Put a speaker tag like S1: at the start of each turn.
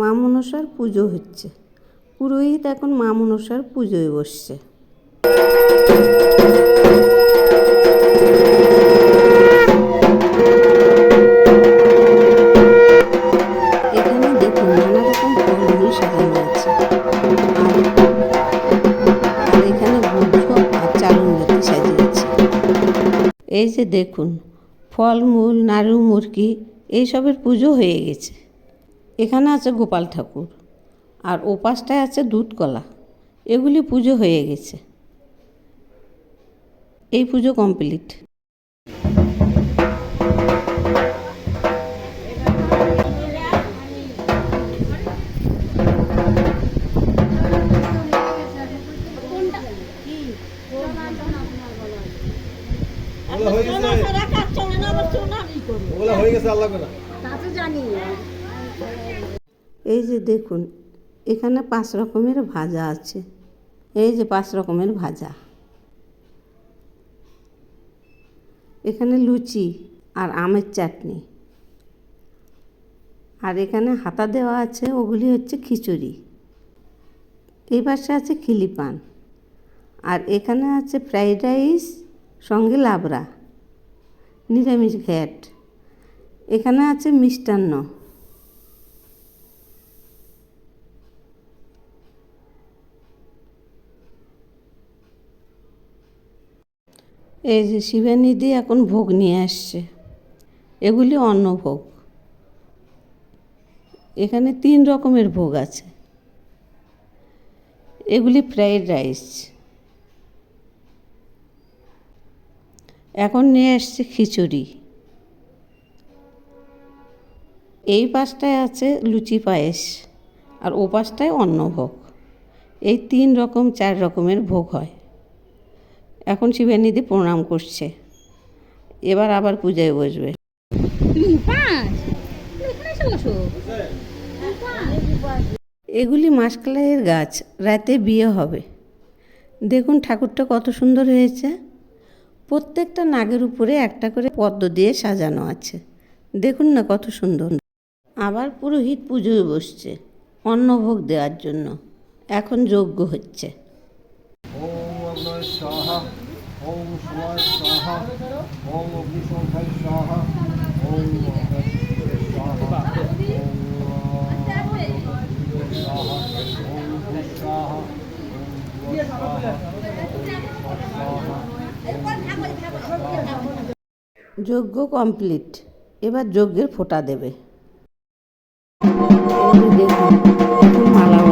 S1: মা মনসার পুজো হচ্ছে। পুরোহিত এখন মা মনসার পুজোয় বসছে। এই যে দেখুন, ফলমূল, নাড়ু, মুরগি, এইসবের পুজো হয়ে গেছে। এখানে আছে গোপাল ঠাকুর, আর ওপাশটায় আছে দুধকলা। এগুলি পুজো হয়ে গেছে। এই পুজো কমপ্লিট।
S2: ওগুলো হয়ে গেছে। ওগুলো হয়ে গেছে আল্লাহ করে
S1: এই যে দেখুন এখানে পাঁচ রকমের ভাজা আছে। এই যে পাঁচ রকমের ভাজা। এখানে লুচি আর আমের চাটনি। আর এখানে হাতা দেওয়া আছে ওগুলি হচ্ছে খিচুড়ি। এই পাশে আছে খিলিপান। আর এখানে আছে ফ্রাইড রাইস সঙ্গে লাবড়া। নিরামিষ ঘ্যাট এখানে আছে মিষ্টান্ন। এই যে শিবানিধি এখন ভোগ নিয়ে আসছে। এগুলি অন্নভোগ। এখানে তিন রকমের ভোগ আছে। এগুলি ফ্রাইড রাইস। এখন নিয়ে আসছে খিচুড়ি। এই পাশটায় আছে লুচি পায়েস, আর ও পাশটায় অন্নভোগ। এই তিন রকম, চার রকমের ভোগ হয়। এখন শিবানিধি প্রণাম করছে। এবার আবার পূজায় বসবে। এগুলি মাসকালাইয়ের গাছ, রাতে বিয়ে হবে। দেখুন ঠাকুরটা কত সুন্দর হয়েছে। প্রত্যেকটা নাগের উপরে একটা করে পদ্ম দিয়ে সাজানো আছে। দেখুন না কত সুন্দর। আবার পুরোহিত পুজোয় বসছে, অন্নভোগ দেওয়ার জন্য। এখন যজ্ঞ হচ্ছে।
S2: ওম
S1: যজ্ঞ কমপ্লিট এবার যজ্ঞের ফোঁটা দেবে। দেখুন মালা